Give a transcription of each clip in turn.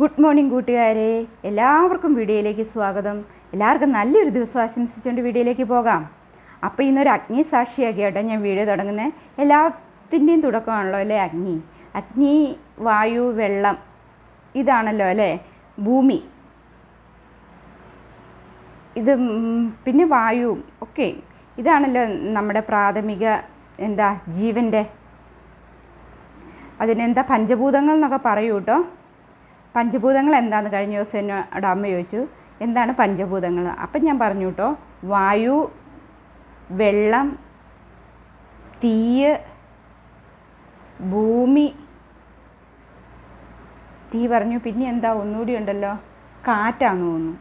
Good morning കൂട്ടുകാരെ. എല്ലാവർക്കും വീഡിയോയിലേക്ക് സ്വാഗതം. എല്ലാവർക്കും നല്ലൊരു ദിവസം ആശംസിച്ചുകൊണ്ട് വീഡിയോയിലേക്ക് പോകാം. അപ്പോൾ ഇന്നൊരു അഗ്നി സാക്ഷിയാക്കിയാട്ടോ ഞാൻ വീഡിയോ തുടങ്ങുന്നത് എല്ലാത്തിന്റെയും തുടക്കമാണല്ലോ അല്ലേ അഗ്നി? അഗ്നി വായു വെള്ളം ഇതാണല്ലോ അല്ലേ? ഭൂമി. ഇത് പിന്നെ വായു ഒക്കെ ഇതാണല്ലോ നമ്മുടെ പ്രാഥമിക എന്താ ജീവന്റെ അതിനെന്താ പഞ്ചഭൂതങ്ങൾ എന്നൊക്കെ പറയൂ കേട്ടോ പഞ്ചഭൂതങ്ങൾ എന്താണെന്ന് കഴിഞ്ഞ ദിവസം എന്നോട് അമ്മ ചോദിച്ചു. എന്താണ് പഞ്ചഭൂതങ്ങൾ? അപ്പം ഞാൻ പറഞ്ഞു കേട്ടോ. വായു വെള്ളം തീയ് ഭൂമി. തീ പറഞ്ഞു. പിന്നെ എന്താ? ഒന്നുകൂടി ഉണ്ടല്ലോ. കാറ്റാന്ന് തോന്നുന്നു.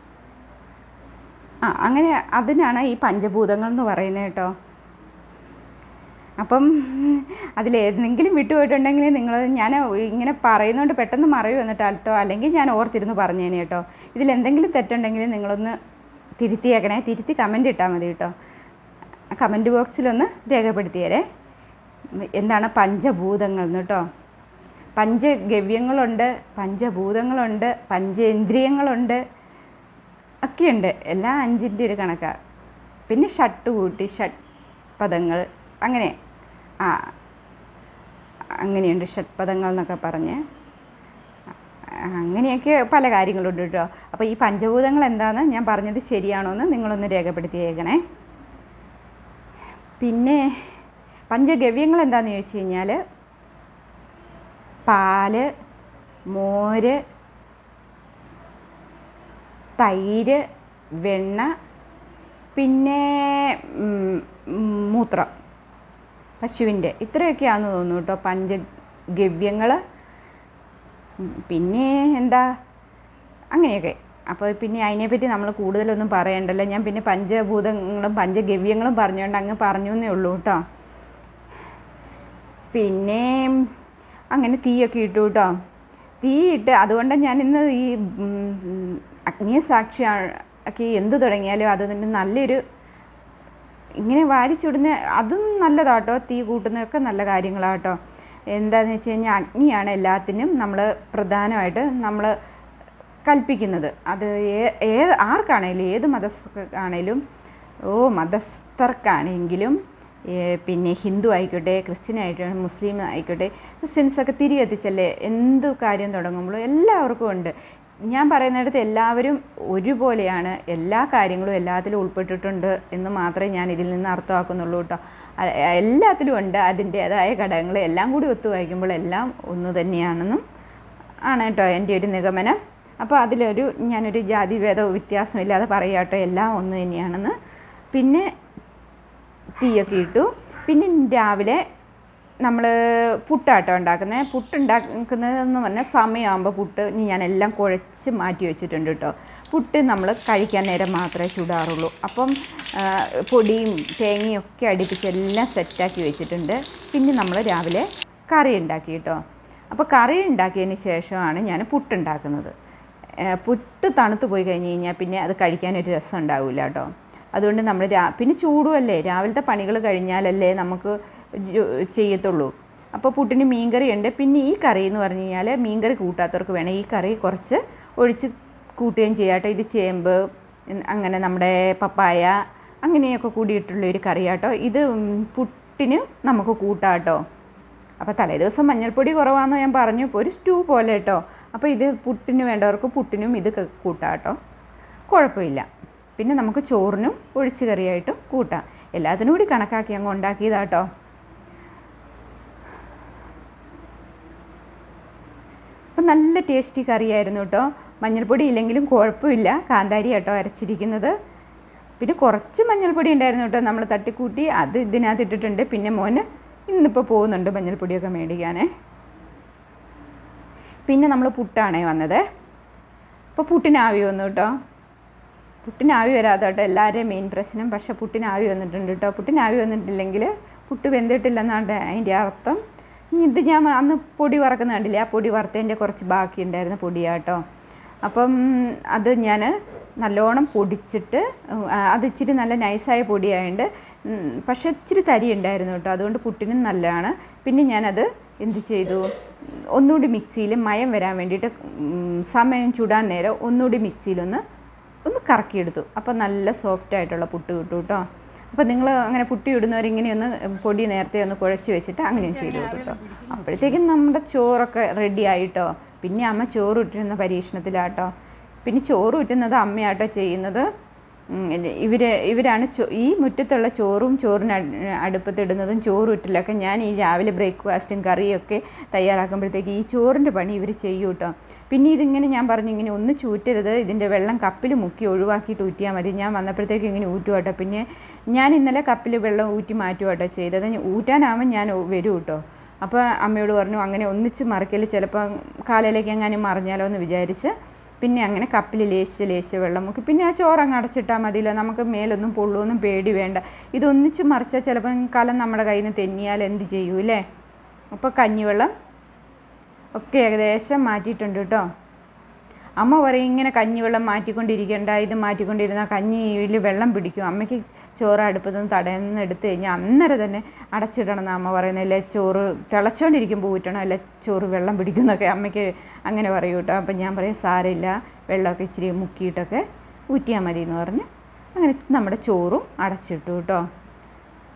ആ അങ്ങനെ അതിനാണ് ഈ പഞ്ചഭൂതങ്ങൾ എന്ന് പറയുന്നത് കേട്ടോ. അപ്പം അതിലേതെങ്കിലും വിട്ടുപോയിട്ടുണ്ടെങ്കിൽ നിങ്ങൾ ഞാൻ ഇങ്ങനെ പറയുന്നതുകൊണ്ട് പെട്ടെന്ന് മറവി കേട്ടോ അല്ലെങ്കിൽ ഞാൻ ഓർത്തിരുന്ന് പറഞ്ഞേനെ കേട്ടോ. ഇതിലെന്തെങ്കിലും തെറ്റുണ്ടെങ്കിൽ നിങ്ങളൊന്ന് തിരുത്തിയേക്കണേ. തിരുത്തി കമന്റ് ഇട്ടാൽ മതി കേട്ടോ. കമന്റ് ബോക്സിലൊന്ന് രേഖപ്പെടുത്തിയേരേ. എന്താണ് പഞ്ചഭൂതങ്ങൾ എന്ന് കേട്ടോ. പഞ്ചഗവ്യങ്ങളുണ്ട് പഞ്ചഭൂതങ്ങളുണ്ട് പഞ്ചേന്ദ്രിയങ്ങളുണ്ട് ഒക്കെയുണ്ട്. എല്ലാ അഞ്ചിന്റെ ഒരു കണക്കാണ് പിന്നെ ഷട്ട് കൂട്ടി ഷട്ട് പദങ്ങൾ അങ്ങനെ. ആ അങ്ങനെയുണ്ട് ഷഡ്പദങ്ങൾ എന്നൊക്കെ പറഞ്ഞ്. അങ്ങനെയൊക്കെ പല കാര്യങ്ങളുണ്ട് കേട്ടോ. അപ്പോൾ ഈ പഞ്ചഭൂതങ്ങൾ എന്താണെന്ന് ഞാൻ പറഞ്ഞത് ശരിയാണോ എന്ന് നിങ്ങളൊന്ന് രേഖപ്പെടുത്തിയേക്കണേ. പിന്നെ പഞ്ചഗവ്യങ്ങൾ എന്താണെന്ന് ചോദിച്ചു കഴിഞ്ഞാൽ പാൽ മോര് തൈര് വെണ്ണ പിന്നെ മൂത്രം. പശുവിന്റെ. ഇത്രയൊക്കെയാണെന്ന് തോന്നുന്നു കേട്ടോ പഞ്ചഗവ്യങ്ങൾ പിന്നെ എന്താ അങ്ങനെയൊക്കെ. അപ്പോൾ പിന്നെ അതിനെപ്പറ്റി നമ്മൾ കൂടുതലൊന്നും പറയണ്ടല്ലോ. ഞാൻ പിന്നെ പഞ്ചഭൂതങ്ങളും പഞ്ചഗവ്യങ്ങളും പറഞ്ഞുകൊണ്ട് അങ്ങ് പറഞ്ഞു എന്നേ ഉള്ളൂ കേട്ടോ. പിന്നെ അങ്ങനെ തീയൊക്കെ ഇട്ടു കേട്ടോ. തീ ഇട്ട് അതുകൊണ്ട് ഞാൻ ഇന്ന് ഈ അഗ്നിയ സാക്ഷി ഒക്കെ എന്തു തുടങ്ങിയാലും അതിന് നല്ലൊരു ഇങ്ങനെ വാരിച്ചുടുന്ന അതും നല്ലതാട്ടോ തീ കൂട്ടുന്നതൊക്കെ നല്ല കാര്യങ്ങളാട്ടോ. എന്താണെന്ന് വെച്ച് കഴിഞ്ഞാൽ അഗ്നിയാണ് എല്ലാത്തിനും നമ്മൾ പ്രധാനമായിട്ട് നമ്മൾ കൽപ്പിക്കുന്നത്. അത് ഏത് ആർക്കാണേലും ഏത് മതസ്ഥർക്കാണേലും ഓ മതസ്ഥർക്കാണെങ്കിലും പിന്നെ ഹിന്ദു ആയിക്കോട്ടെ ക്രിസ്ത്യൻ ആയിക്കോട്ടെ മുസ്ലിം ആയിക്കോട്ടെ ക്രിസ്ത്യൻസൊക്കെ തിരി എത്തിച്ചല്ലേ എന്ത് കാര്യം തുടങ്ങുമ്പോഴും എല്ലാവർക്കും ഉണ്ട്. ഞാൻ പറയുന്നിടത്ത് എല്ലാവരും ഒരുപോലെയാണ്. എല്ലാ കാര്യങ്ങളും എല്ലാത്തിലും ഉൾപ്പെട്ടിട്ടുണ്ട് എന്ന് മാത്രമേ ഞാൻ ഇതിൽ നിന്ന് അർത്ഥമാക്കുന്നുള്ളൂ കേട്ടോ. എല്ലാത്തിലും ഉണ്ട്. അതിന്റേതായ ഘടകങ്ങൾ എല്ലാം കൂടി ഒത്തു വായിക്കുമ്പോൾ എല്ലാം ഒന്ന് തന്നെയാണെന്നും ആണ് കേട്ടോ എന്റെ ഒരു നിഗമനം. അപ്പോൾ അതിലൊരു ഞാനൊരു ജാതിഭേദ വ്യത്യാസമില്ലാതെ പറയാം കേട്ടോ. എല്ലാം ഒന്ന് തന്നെയാണെന്ന്. പിന്നെ തീയൊക്കെ ഇട്ടു. പിന്നെ രാവിലെ നമ്മൾ പുട്ടാട്ടോ ഉണ്ടാക്കുന്നത് പുട്ട് ഉണ്ടാക്കുന്നതെന്ന് പറഞ്ഞാൽ സമയമാകുമ്പോൾ പുട്ട് ഇനി ഞാനെല്ലാം കുഴച്ച് മാറ്റി വെച്ചിട്ടുണ്ട് കേട്ടോ പുട്ട് നമ്മൾ കഴിക്കാൻ നേരം മാത്രമേ ചൂടാറുള്ളൂ. അപ്പം പൊടിയും തേങ്ങയും ഒക്കെ അടുപ്പിച്ച് എല്ലാം സെറ്റാക്കി വെച്ചിട്ടുണ്ട്. പിന്നെ നമ്മൾ രാവിലെ കറി ഉണ്ടാക്കി കേട്ടോ അപ്പോൾ കറി ഉണ്ടാക്കിയതിന് ശേഷമാണ് ഞാൻ പുട്ടുണ്ടാക്കുന്നത്. പുട്ട് തണുത്ത് പോയി കഴിഞ്ഞ് കഴിഞ്ഞാൽ പിന്നെ അത് കഴിക്കാനൊരു രസം ഉണ്ടാവില്ല കേട്ടോ അതുകൊണ്ട് നമ്മൾ രാ പിന്നെ ചൂടുമല്ലേ രാവിലത്തെ പണികൾ കഴിഞ്ഞാലല്ലേ നമുക്ക് ചെയ്യത്തുള്ളൂ. അപ്പോൾ പുട്ടിന് മീൻകറി ഉണ്ട്. പിന്നെ ഈ കറി എന്ന് പറഞ്ഞു കഴിഞ്ഞാൽ മീൻകറി കൂട്ടാത്തവർക്ക് വേണം. ഈ കറി കുറച്ച് ഒഴിച്ച് കൂട്ടുകയും ചെയ്യാട്ടോ. ഇത് ചേമ്പ് അങ്ങനെ നമ്മുടെ പപ്പായ അങ്ങനെയൊക്കെ കൂടിയിട്ടുള്ള ഒരു കറിയാട്ടോ. ഇത് പുട്ടിന് നമുക്ക് കൂട്ടാട്ടോ. അപ്പോൾ തലേദിവസം മഞ്ഞൾപ്പൊടി കുറവാണെന്ന് ഞാൻ പറഞ്ഞു. ഇപ്പോൾ ഒരു സ്റ്റൂ പോലെ കേട്ടോ അപ്പോൾ ഇത് പുട്ടിന് വേണ്ടവർക്ക് പുട്ടിനും ഇത് കൂട്ടാട്ടോ. കൂട്ടാം കേട്ടോ കുഴപ്പമില്ല. പിന്നെ നമുക്ക് ചോറിനും ഒഴിച്ച് കറിയായിട്ടും കൂട്ടാം. എല്ലാത്തിനും കൂടി കണക്കാക്കി അങ്ങ് ഉണ്ടാക്കിയതാട്ടോ. നല്ല ടേസ്റ്റി കറിയായിരുന്നു കേട്ടോ മഞ്ഞൾപ്പൊടി ഇല്ലെങ്കിലും കുഴപ്പമില്ല. കാന്താരി കേട്ടോ അരച്ചിരിക്കുന്നത്. പിന്നെ കുറച്ച് മഞ്ഞൾപ്പൊടി ഉണ്ടായിരുന്നു കേട്ടോ നമ്മൾ തട്ടിക്കൂട്ടി. അത് ഇതിനകത്ത് ഇട്ടിട്ടുണ്ട്. പിന്നെ മോന് ഇന്നിപ്പോൾ പോകുന്നുണ്ട് മഞ്ഞൾപ്പൊടിയൊക്കെ മേടിക്കാനേ. പിന്നെ നമ്മൾ പുട്ടാണേ വന്നത്. അപ്പോൾ പുട്ടിനാവി വന്നു കേട്ടോ പുട്ടിനാവി വരാതെ കേട്ടോ എല്ലാവരുടെയും മെയിൻ പ്രശ്നം. പക്ഷേ പുട്ടിനാവി വന്നിട്ടുണ്ട് കേട്ടോ പുട്ടിനാവി വന്നിട്ടില്ലെങ്കിൽ പുട്ട് വെന്തിട്ടില്ലെന്നാണ് അതിന്റെ അർത്ഥം. ഇത് ഞാൻ അന്ന് പൊടി വറക്കുന്ന കണ്ടില്ലേ? ആ പൊടി വറുത്തതിന്റെ കുറച്ച് ബാക്കി ഉണ്ടായിരുന്ന പൊടിയാട്ടോ. അപ്പം അത് ഞാൻ നല്ലോണം പൊടിച്ചിട്ട് അത് ഇച്ചിരി നല്ല നൈസായ പൊടിയായതുകൊണ്ട് പക്ഷേ ഇച്ചിരി തരി ഉണ്ടായിരുന്നു കേട്ടോ. അതുകൊണ്ട് പുട്ടിനും നല്ലതാണ്. പിന്നെ ഞാനത് എന്ത് ചെയ്തു? ഒന്നുകൂടി മിക്സിയിൽ മയം വരാൻ വേണ്ടിയിട്ട് സമയം ചുടാൻ നേരം ഒന്നുകൂടി മിക്സിയിലൊന്ന് ഒന്ന് കറക്കിയെടുത്തു. അപ്പോൾ നല്ല സോഫ്റ്റ് ആയിട്ടുള്ള പുട്ട് കിട്ടും കേട്ടോ. അപ്പോൾ നിങ്ങൾ അങ്ങനെ പുട്ടി ഇടുന്നവരിങ്ങനെ ഒന്ന് പൊടി നേരത്തെ ഒന്ന് കുഴച്ച് വെച്ചിട്ട് അങ്ങനെയും ചെയ്ത് കൊടുക്കും കേട്ടോ. അപ്പോഴത്തേക്കും നമ്മുടെ ചോറൊക്കെ റെഡി ആയിട്ടോ. പിന്നെ അമ്മ ചോറ് ഇട്ടിരുന്ന പരീക്ഷണത്തിലാട്ടോ. പിന്നെ ചോറ് ഇട്ടുന്നത് അമ്മയാട്ടോ ചെയ്യുന്നത്. ഇല്ല, ഇവരാണ് ഈ മുറ്റത്തുള്ള ചോറും ചോറിന് അട്- അടുപ്പത്തിടുന്നതും ചോറൂറ്റിലൊക്കെ ഞാൻ ഈ രാവിലെ ബ്രേക്ക്ഫാസ്റ്റും കറിയൊക്കെ തയ്യാറാക്കുമ്പോഴത്തേക്ക് ഈ ചോറിന്റെ പണി ഇവർ ചെയ്യും കേട്ടോ പിന്നെ ഇതിങ്ങനെ ഞാൻ പറഞ്ഞു ഇങ്ങനെ ഒന്ന് ചൂറ്റരുത് ഇതിന്റെ വെള്ളം കപ്പിൽ മുക്കി ഒഴിവാക്കിയിട്ട് ഊറ്റിയാൽ മതി. ഞാൻ വന്നപ്പോഴത്തേക്ക് ഇങ്ങനെ ഊറ്റും കേട്ടോ പിന്നെ ഞാൻ ഇന്നലെ കപ്പിൽ വെള്ളം ഊറ്റി മാറ്റും കേട്ടോ ചെയ്തത്. ഊറ്റാനാവുമ്പോൾ ഞാൻ വരും കേട്ടോ അപ്പോൾ അമ്മയോട് പറഞ്ഞു അങ്ങനെ ഒന്നിച്ച് മറിക്കൽ ചിലപ്പോൾ കാലയിലേക്ക് എങ്ങാനും മറിഞ്ഞാലോ എന്ന് വിചാരിച്ച് പിന്നെ അങ്ങനെ കപ്പിൽ ലേശിച്ച് ലേശിച്ച് വെള്ളം മുക്കി. പിന്നെ ആ ചോറങ്ങ് അടച്ചിട്ടാൽ മതിയല്ലോ നമുക്ക് മേലൊന്നും പൊള്ളുമൊന്നും പേടി വേണ്ട. ഇതൊന്നിച്ച് മറിച്ചാൽ ചിലപ്പം കലം നമ്മുടെ കയ്യിൽ നിന്ന് തെന്നിയാൽ എന്ത് ചെയ്യൂ അല്ലേ അപ്പോൾ കഞ്ഞിവെള്ളം ഒക്കെ ഏകദേശം മാറ്റിയിട്ടുണ്ട് കേട്ടോ അമ്മ പറയും ഇങ്ങനെ കഞ്ഞിവെള്ളം മാറ്റിക്കൊണ്ടിരിക്കേണ്ട ഇത് മാറ്റിക്കൊണ്ടിരുന്നാൽ കഞ്ഞിയിൽ വെള്ളം പിടിക്കും. അമ്മയ്ക്ക് ചോറ് അടുപ്പത്ത് നിന്ന് തടയുന്ന എടുത്തു കഴിഞ്ഞാൽ അന്നേരം തന്നെ അടച്ചിടണം എന്ന് അമ്മ പറയുന്നത്. അല്ലെ ചോറ് തിളച്ചുകൊണ്ടിരിക്കുമ്പോൾ ഊറ്റണം. അല്ലെ ചോറ് വെള്ളം പിടിക്കുന്നൊക്കെ അമ്മയ്ക്ക് അങ്ങനെ പറയും കേട്ടോ. അപ്പം ഞാൻ പറയും സാരമില്ല വെള്ളമൊക്കെ ഇച്ചിരി മുക്കിയിട്ടൊക്കെ ഊറ്റിയാൽ മതി എന്ന് പറഞ്ഞ് അങ്ങനെ നമ്മുടെ ചോറും അടച്ചിട്ടു കേട്ടോ.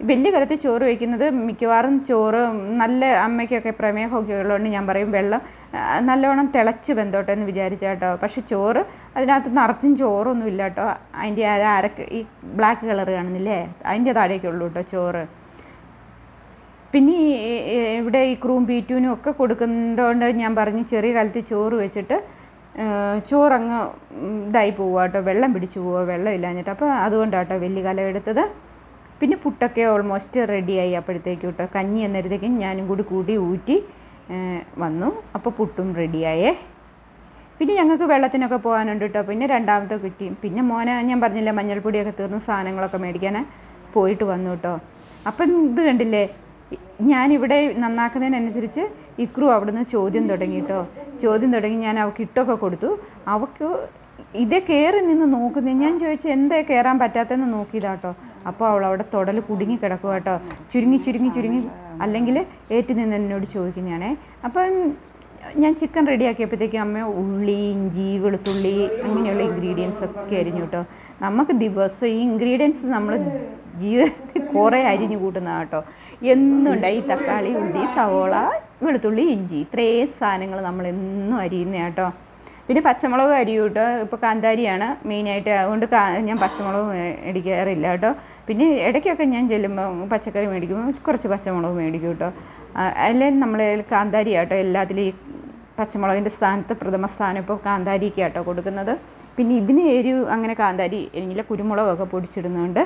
വലിയ കലത്തിൽ ചോറ് വയ്ക്കുന്നത് മിക്കവാറും ചോറ് നല്ല അമ്മയ്ക്കൊക്കെ പ്രമേഹമൊക്കെ ഉള്ളതുകൊണ്ട് ഞാൻ പറയും വെള്ളം നല്ലവണ്ണം തിളച്ച് വെന്തോട്ടെ എന്ന് വിചാരിച്ചാട്ടോ പക്ഷെ ചോറ് അതിനകത്ത് നിറച്ചും ചോറൊന്നും ഇല്ല കേട്ടോ. അതിന്റെ ആ അരക്ക് ഈ ബ്ലാക്ക് കളർ കാണുന്നില്ലേ? അതിന്റെ താഴേക്കുള്ളൂ കേട്ടോ ചോറ്. പിന്നെ ഇവിടെ ഈ ക്രൂം ബീറ്റൂനും ഒക്കെ കൊടുക്കുന്നതുകൊണ്ട് ഞാൻ പറഞ്ഞു ചെറിയ കാലത്ത് ചോറ് വെച്ചിട്ട് ചോറങ്ങ് ഇതായി പോവുക കേട്ടോ. വെള്ളം പിടിച്ചു പോവുക വെള്ളം ഇല്ലാഞ്ഞിട്ട്. അപ്പോൾ അതുകൊണ്ടാട്ടോ വലിയ കലം എടുത്തത്. പിന്നെ പുട്ടൊക്കെ ഓൾമോസ്റ്റ് റെഡി ആയി അപ്പോഴത്തേക്കും കേട്ടോ. കഞ്ഞി എന്നേരത്തേക്കും ഞാനും കൂടി കൂടി ഊറ്റി വന്നു. അപ്പോൾ പുട്ടും റെഡിയായേ പിന്നെ ഞങ്ങൾക്ക് വെള്ളത്തിനൊക്കെ പോകാനുണ്ട് കേട്ടോ പിന്നെ രണ്ടാമത്തെ കിട്ടി. പിന്നെ മോനെ ഞാൻ പറഞ്ഞില്ല മഞ്ഞൾപ്പൊടിയൊക്കെ തീർന്ന് സാധനങ്ങളൊക്കെ മേടിക്കാൻ പോയിട്ട് വന്നു കേട്ടോ അപ്പം ഇത് കണ്ടില്ലേ? ഞാനിവിടെ നന്നാക്കുന്നതിനനുസരിച്ച് ഇക്രു അവിടുന്ന് ചോദ്യം തുടങ്ങി കേട്ടോ ചോദ്യം തുടങ്ങി ഞാൻ അവൾക്ക് ഇട്ടൊക്കെ കൊടുത്തു. അവൾക്ക് ഇതേ കയറി നിന്ന് നോക്കുന്നത് ഞാൻ ചോദിച്ചു എന്താ കയറാൻ പറ്റാത്തതെന്ന് നോക്കിയതാട്ടോ അപ്പോൾ അവൾ അവിടെ തുടൽ കുടുങ്ങി കിടക്കുക കേട്ടോ ചുരുങ്ങി ചുരുങ്ങി ചുരുങ്ങി. അല്ലെങ്കിൽ ഏറ്റ് നിന്ന് എന്നോട് ചോദിക്കുന്നതാണേ. അപ്പം ഞാൻ ചിക്കൻ റെഡിയാക്കിയപ്പോഴത്തേക്കും അമ്മ ഉള്ളി ഇഞ്ചി വെളുത്തുള്ളി അങ്ങനെയുള്ള ഇൻഗ്രീഡിയൻസ് ഒക്കെ അരിഞ്ഞു കേട്ടോ. നമുക്ക് ദിവസം ഈ ഇൻഗ്രീഡിയൻസ് നമ്മൾ ജീവിതത്തിൽ കുറേ അരിഞ്ഞു കൂട്ടുന്ന കേട്ടോ. എന്നുണ്ടായി തക്കാളി ഉള്ളി സവോള വെളുത്തുള്ളി ഇഞ്ചി ഇത്രയും സാധനങ്ങൾ നമ്മൾ എന്നും അരിയുന്ന കേട്ടോ. പിന്നെ പച്ചമുളക് അരിയും കേട്ടോ. ഇപ്പോൾ കാന്താരിയാണ് മെയിനായിട്ട് അതുകൊണ്ട് ഞാൻ പച്ചമുളക് മേടിക്കാറില്ല കേട്ടോ. പിന്നെ ഇടയ്ക്കൊക്കെ ഞാൻ ചെല്ലുമ്പോൾ പച്ചക്കറി മേടിക്കുമ്പോൾ കുറച്ച് പച്ചമുളക് മേടിക്കും കേട്ടോ. അല്ലെങ്കിൽ നമ്മൾ കാന്താരി കേട്ടോ എല്ലാത്തിലും ഈ പച്ചമുളകിന്റെ സ്ഥാനത്ത് പ്രഥമ സ്ഥാനം ഇപ്പോൾ കാന്താരിക്ക് കേട്ടോ കൊടുക്കുന്നത്. പിന്നെ ഇതിന് എരിവ് അങ്ങനെ കാന്താരി അല്ലെങ്കിൽ കുരുമുളകൊക്കെ പൊടിച്ചിടുന്നുണ്ട്.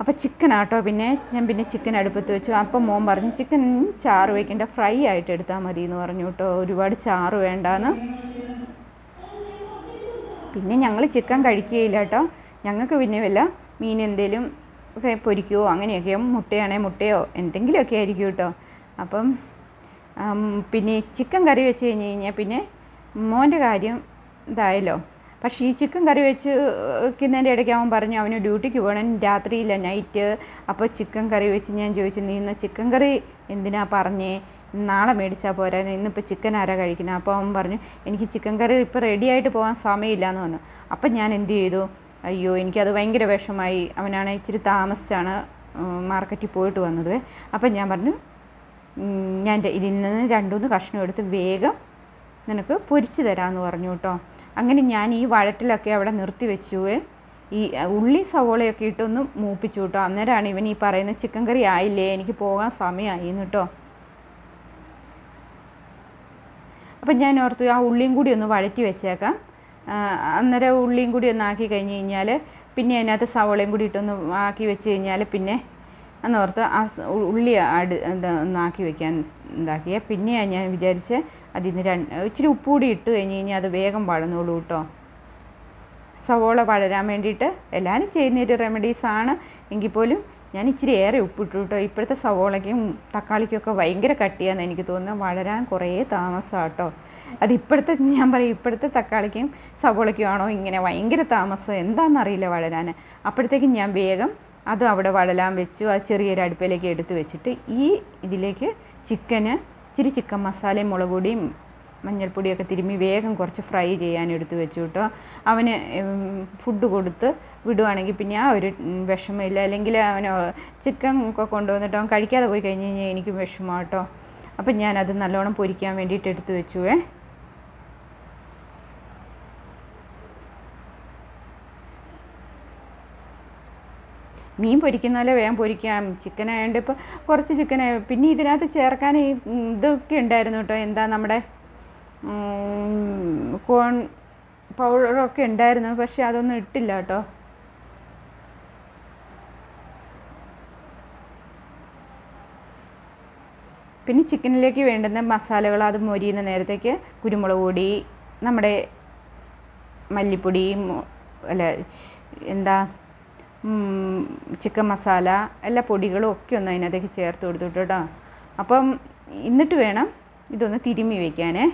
അപ്പോൾ ചിക്കൻ ആട്ടോ പിന്നെ ഞാൻ പിന്നെ ചിക്കൻ അടുപ്പത്ത് വെച്ചു. അപ്പം മോൻ പറഞ്ഞു ചിക്കൻ ചാറ് വയ്ക്കേണ്ട ഫ്രൈ ആയിട്ട് എടുത്താൽ മതി എന്ന് പറഞ്ഞു കേട്ടോ ഒരുപാട് ചാറ് വേണ്ടാന്ന്. പിന്നെ ഞങ്ങൾ ചിക്കൻ കഴിക്കുകയില്ല കേട്ടോ ഞങ്ങൾക്ക് പിന്നെ വല്ല മീൻ എന്തേലും പൊരിക്കുകയോ അങ്ങനെയൊക്കെയോ മുട്ടയാണേ മുട്ടയോ എന്തെങ്കിലുമൊക്കെ ആയിരിക്കും കേട്ടോ അപ്പം പിന്നെ ചിക്കൻ കറി വെച്ച് കഴിഞ്ഞ് കഴിഞ്ഞാൽ പിന്നെ മോന്റെ കാര്യം ഇതായല്ലോ. പക്ഷേ ഈ ചിക്കൻ കറി വെച്ച് വെക്കുന്നതിന്റെ ഇടയ്ക്ക് അവൻ പറഞ്ഞു അവന് ഡ്യൂട്ടിക്ക് പോകണം. രാത്രിയില്ല നൈറ്റ്. അപ്പോൾ ചിക്കൻ കറി വെച്ച് ഞാൻ ചോദിച്ചു നീ ഇന്ന് ചിക്കൻ കറി എന്തിനാ പറഞ്ഞേ? നാളെ മേടിച്ചാൽ പോരാ? ഇന്നിപ്പോൾ ചിക്കൻ ആരാ കഴിക്കുന്നത് അപ്പോൾ അവൻ പറഞ്ഞു എനിക്ക് ചിക്കൻ കറി ഇപ്പോൾ റെഡി ആയിട്ട് പോകാൻ സമയമില്ല എന്ന് പറഞ്ഞു. അപ്പം ഞാൻ എന്ത് ചെയ്തു? അയ്യോ എനിക്കത് ഭയങ്കര വിഷമായി അവനാണ് ഇച്ചിരി താമസിച്ചാണ് മാർക്കറ്റിൽ പോയിട്ട് വന്നത്. അപ്പം ഞാൻ പറഞ്ഞു ഞാൻ ഇതിൽ നിന്ന് രണ്ടുമൂന്ന് കഷ്ണം എടുത്ത് വേഗം നിനക്ക് പൊരിച്ച് തരാമെന്ന് പറഞ്ഞു കേട്ടോ. അങ്ങനെ ഞാൻ ഈ വഴറ്റിലൊക്കെ അവിടെ നിർത്തി വെച്ചു. ഈ ഉള്ളി സവോളയൊക്കെ ഇട്ടൊന്ന് മൂപ്പിച്ചു കേട്ടോ. അന്നേരമാണ് ഇവൻ ഈ പറയുന്ന ചിക്കൻ കറി ആയില്ലേ എനിക്ക് പോകാൻ സമയമായി കേട്ടോ. അപ്പം ഞാൻ ഓർത്തു ആ ഉള്ളിയും കൂടി ഒന്ന് വഴറ്റി വെച്ചേക്കാം. അന്നേരം ഉള്ളിയും കൂടി ഒന്ന് ആക്കി കഴിഞ്ഞ് കഴിഞ്ഞാൽ പിന്നെ അതിനകത്ത് സവോളയും കൂടി ഇട്ടൊന്ന് ആക്കി വെച്ച് കഴിഞ്ഞാൽ പിന്നെ എന്നോർത്ത് ആ ഉള്ളി അടി എന്താ ഒന്നാക്കി വെക്കാൻ ഇതാക്കിയ. പിന്നെ ഞാൻ വിചാരിച്ച് അതിൽ നിന്ന് രണ്ട് ഇച്ചിരി ഉപ്പ് കൂടി ഇട്ട് കഴിഞ്ഞ് കഴിഞ്ഞാൽ അത് വേഗം വളർന്നോളൂ കേട്ടോ. സവോള വളരാൻ വേണ്ടിയിട്ട് എല്ലാവരും ചെയ്യുന്ന ഒരു റെമഡീസാണ് എങ്കിൽ പോലും ഞാൻ ഇച്ചിരി ഏറെ ഉപ്പിട്ടു കേട്ടോ. ഇപ്പോഴത്തെ സവോളയ്ക്കും തക്കാളിക്കൊക്കെ ഭയങ്കര കട്ടിയാന്ന് എനിക്ക് തോന്നുന്നത് വളരാൻ കുറേ താമസമാണ് കേട്ടോ. അത് ഇപ്പോഴത്തെ ഞാൻ പറയും ഇപ്പോഴത്തെ തക്കാളിക്കും സവോളയ്ക്കും ആണോ ഇങ്ങനെ ഭയങ്കര താമസം? എന്താണെന്നറിയില്ല വളരാൻ അപ്പോഴത്തേക്കും ഞാൻ വേഗം അത് അവിടെ വളരാൻ വെച്ചു. അത് ചെറിയൊരു അടുപ്പിലേക്ക് എടുത്തു വെച്ചിട്ട് ഈ ഇതിലേക്ക് ചിക്കന് ഇച്ചിരി ചിക്കൻ മസാലയും മുളക് പൊടിയും മഞ്ഞൾപ്പൊടിയൊക്കെ തിരുമ്മി വേഗം കുറച്ച് ഫ്രൈ ചെയ്യാൻ എടുത്തു വെച്ചു കേട്ടോ. അവന് ഫുഡ് കൊടുത്ത് വിടുവാണെങ്കിൽ പിന്നെ ആ ഒരു വിഷമമില്ല. അല്ലെങ്കിൽ അവന് ചിക്കൻ ഒക്കെ കൊണ്ടുവന്നിട്ട് അവൻ കഴിക്കാതെ പോയി കഴിഞ്ഞ് കഴിഞ്ഞാൽ എനിക്ക് വിഷമം കേട്ടോ. അപ്പം ഞാനത് നല്ലോണം പൊരിക്കാൻ വേണ്ടിയിട്ട് എടുത്ത് വെച്ചുവേ. മീൻ പൊരിക്കുന്നാലേ വേഗം പൊരിക്കാം. ചിക്കൻ ആയതുകൊണ്ട് ഇപ്പോൾ കുറച്ച് ചിക്കൻ പിന്നെ ഇതിനകത്ത് ചേർക്കാൻ ഈ ഇതൊക്കെ ഉണ്ടായിരുന്നു കേട്ടോ. എന്താ നമ്മുടെ കോൺ പൗഡറൊക്കെ ഉണ്ടായിരുന്നു. പക്ഷേ അതൊന്നും ഇട്ടില്ല കേട്ടോ. പിന്നെ ചിക്കനിലേക്ക് വേണ്ടുന്ന മസാലകൾ അത് മൊരിയുന്ന നേരത്തേക്ക് കുരുമുളക് പൊടി നമ്മുടെ മല്ലിപ്പൊടി അല്ല എന്താ ചിക്കൻ മസാല എല്ലാ പൊടികളും ഒക്കെ ഒന്ന് അതിനകത്തേക്ക് ചേർത്ത് കൊടുത്തു കേട്ടോ. അപ്പം എന്നിട്ട് വേണം ഇതൊന്ന് തിരുമ്മി വയ്ക്കാനേ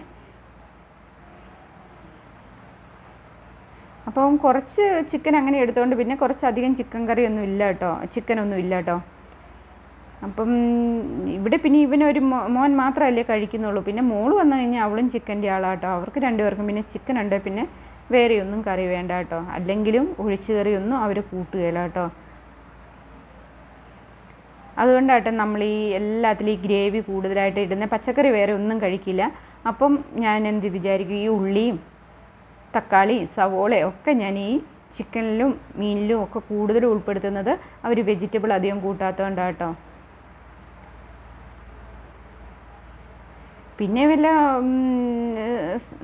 അപ്പം കുറച്ച് ചിക്കൻ അങ്ങനെ എടുത്തുകൊണ്ട് പിന്നെ കുറച്ചധികം ചിക്കൻ കറി ഒന്നും ഇല്ല കേട്ടോ. ചിക്കനൊന്നും ഇല്ല കേട്ടോ. അപ്പം ഇവിടെ പിന്നെ ഇവനൊരു മോൻ മാത്രമല്ലേ കഴിക്കുന്നുള്ളൂ. പിന്നെ മോൾ വന്നു കഴിഞ്ഞാൽ അവളും ചിക്കന്റെ ആളാട്ടോ അവർക്ക് രണ്ടുപേർക്കും പിന്നെ ചിക്കൻ ഉണ്ട്. പിന്നെ വേറെ ഒന്നും കറി വേണ്ട കേട്ടോ. അല്ലെങ്കിലും ഒഴിച്ചു കറിയൊന്നും അവർ കൂട്ടുകയില്ല കേട്ടോ. അതുകൊണ്ടാട്ടോ നമ്മൾ ഈ എല്ലാത്തിലും ഈ ഗ്രേവി കൂടുതലായിട്ട് ഇടുന്ന. പച്ചക്കറി വേറെ ഒന്നും കഴിക്കില്ല. അപ്പം ഞാൻ എന്ത് വിചാരിക്കും? ഈ ഉള്ളിയും തക്കാളി സവോളയും ഒക്കെ ഞാൻ ഈ ചിക്കനിലും മീനിലും ഒക്കെ കൂടുതൽ ഉൾപ്പെടുത്തുന്നത് അവർ വെജിറ്റബിൾ അധികം കൂട്ടാത്തതുകൊണ്ടാണ് പിന്നെ വല്ല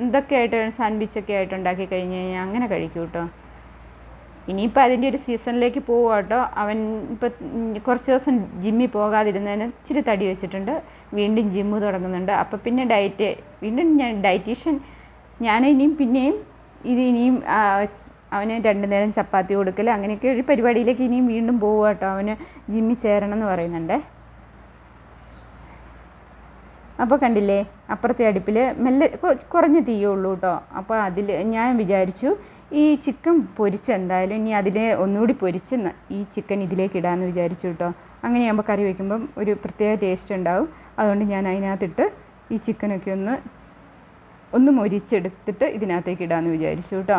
ഇതൊക്കെ ആയിട്ട് സാൻഡ്വിച്ചൊക്കെ ആയിട്ട് ഉണ്ടാക്കി കഴിഞ്ഞ് കഴിഞ്ഞാൽ അങ്ങനെ കഴിക്കും കേട്ടോ. ഇനിയിപ്പോൾ അതിന്റെ ഒരു സീസണിലേക്ക് പോവുക കേട്ടോ. അവൻ ഇപ്പോൾ കുറച്ച് ദിവസം ജിമ്മിൽ പോകാതിരുന്നതിന് ഇച്ചിരി തടി വെച്ചിട്ടുണ്ട്. വീണ്ടും ജിമ്മ് തുടങ്ങുന്നുണ്ട്. അപ്പോൾ പിന്നെ ഡയറ്റ് വീണ്ടും ഞാൻ ഡയറ്റീഷ്യൻ ഞാൻ ഇനിയും പിന്നെയും ഇത് ഇനിയും അവന് രണ്ടു നേരം ചപ്പാത്തി കൊടുക്കൽ അങ്ങനെയൊക്കെ ഒരു പരിപാടിയിലേക്ക് ഇനിയും വീണ്ടും പോവുക കേട്ടോ. അവന് ജിമ്മിൽ ചേരണം എന്ന് പറയുന്നുണ്ടേ. അപ്പോൾ കണ്ടില്ലേ അപ്പുറത്തെ അടുപ്പിൽ മെല്ലെ കുറഞ്ഞ തീയേ ഉള്ളൂ കേട്ടോ അപ്പോൾ അതിൽ ഞാൻ വിചാരിച്ചു ഈ ചിക്കൻ പൊരിച്ച് എന്തായാലും ഇനി അതിൽ ഒന്നുകൂടി പൊരിച്ച് ഈ ചിക്കൻ ഇതിലേക്ക് ഇടാമെന്ന് വിചാരിച്ചു കേട്ടോ അങ്ങനെയാകുമ്പോൾ കറി വയ്ക്കുമ്പം ഒരു പ്രത്യേക ടേസ്റ്റ് ഉണ്ടാവും. അതുകൊണ്ട് ഞാൻ അതിനകത്തിട്ട് ഈ ചിക്കനൊക്കെ ഒന്ന് ഒന്ന് മൊരിച്ചെടുത്തിട്ട് ഇതിനകത്തേക്ക് ഇടാമെന്ന് വിചാരിച്ചു കേട്ടോ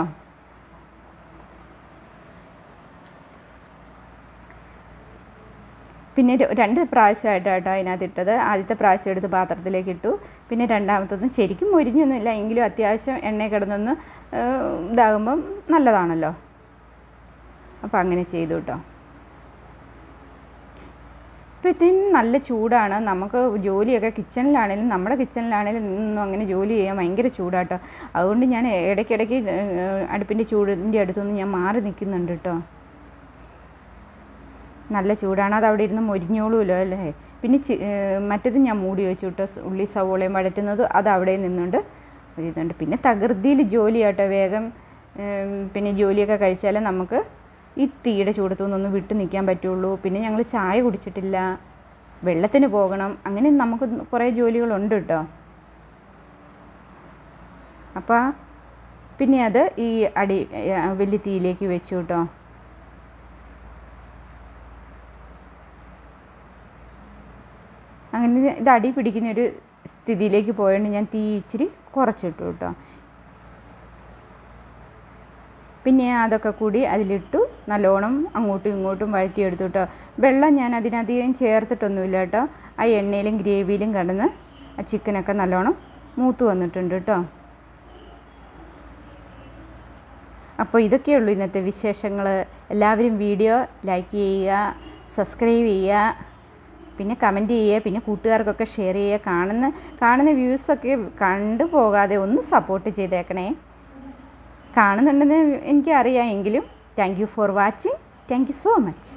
പിന്നെ രണ്ട് പ്രാവശ്യമായിട്ട് കേട്ടോ അതിനകത്ത് ഇട്ടത് ആദ്യത്തെ പ്രാവശ്യം എടുത്ത് പാത്രത്തിലേക്ക് ഇട്ടു. പിന്നെ രണ്ടാമത്തൊന്നും ശരിക്കും മുരിഞ്ഞൊന്നുമില്ല. എങ്കിലും അത്യാവശ്യം എണ്ണ കിടന്നൊന്ന് ഇതാകുമ്പം നല്ലതാണല്ലോ. അപ്പോൾ അങ്ങനെ ചെയ്തു കേട്ടോ. ഇപ്പോഴത്തേനും നല്ല ചൂടാണ്. നമുക്ക് ജോലിയൊക്കെ കിച്ചണിലാണേലും നമ്മുടെ കിച്ചണിലാണേലും നിന്നും അങ്ങനെ ജോലി ചെയ്യാൻ ഭയങ്കര ചൂടാട്ടോ. അതുകൊണ്ട് ഞാൻ ഇടയ്ക്കിടയ്ക്ക് അടുപ്പിന്റെ ചൂടിന്റെ അടുത്തുനിന്ന് ഞാൻ മാറി നിൽക്കുന്നുണ്ട് കേട്ടോ. നല്ല ചൂടാണ്. അത് അവിടെ ഇരുന്ന് മൊരിഞ്ഞോളൂല്ലോ അല്ലേ? പിന്നെ മറ്റേത് ഞാൻ മൂടി വെച്ചു കേട്ടോ. ഉള്ളി സവോളയും വഴറ്റുന്നത് അത് അവിടെ നിന്നുണ്ട്. ഇതുണ്ട് പിന്നെ തകൃതിയിൽ ജോലി കേട്ടോ. വേഗം പിന്നെ ജോലിയൊക്കെ കഴിച്ചാലേ നമുക്ക് ഈ തീയുടെ ചൂടത്തു നിന്നൊന്ന് വിട്ട് നിൽക്കാൻ പറ്റുള്ളൂ. പിന്നെ ഞങ്ങൾ ചായ കുടിച്ചിട്ടില്ല. വെള്ളത്തിന് പോകണം. അങ്ങനെ നമുക്ക് കുറേ ജോലികളുണ്ട് കേട്ടോ. അപ്പോൾ പിന്നെ അത് ഈ അടി വലിയ തീയിലേക്ക് വെച്ചു കേട്ടോ. അങ്ങനെ ഇത് അടി പിടിക്കുന്ന ഒരു സ്ഥിതിയിലേക്ക് പോയതുകൊണ്ട് ഞാൻ തീ ഇച്ചിരി കുറച്ചിട്ടു കേട്ടോ. പിന്നെ അതൊക്കെ കൂടി അതിലിട്ടു നല്ലോണം അങ്ങോട്ടും ഇങ്ങോട്ടും വഴറ്റിയെടുത്തു കേട്ടോ. വെള്ളം ഞാൻ അതിനധികം ചേർത്തിട്ടൊന്നുമില്ല കേട്ടോ. ആ എണ്ണയിലും ഗ്രേവിയിലും കടന്ന് ആ ചിക്കനൊക്കെ നല്ലോണം മൂത്ത് വന്നിട്ടുണ്ട് കേട്ടോ. അപ്പോൾ ഇതൊക്കെയുള്ളൂ ഇന്നത്തെ വിശേഷങ്ങൾ എല്ലാവരും വീഡിയോ ലൈക്ക് ചെയ്യുക സബ്സ്ക്രൈബ് ചെയ്യുക. പിന്നെ കമന്റ് ചെയ്യുക പിന്നെ കൂട്ടുകാർക്കൊക്കെ ഷെയർ ചെയ്യുക കാണുന്ന കാണുന്ന വ്യൂസൊക്കെ കണ്ടു പോകാതെ ഒന്ന് സപ്പോർട്ട് ചെയ്തേക്കണേ. കാണുന്നുണ്ടെന്ന് എനിക്കറിയാം എങ്കിലും thank you for watching thank you so much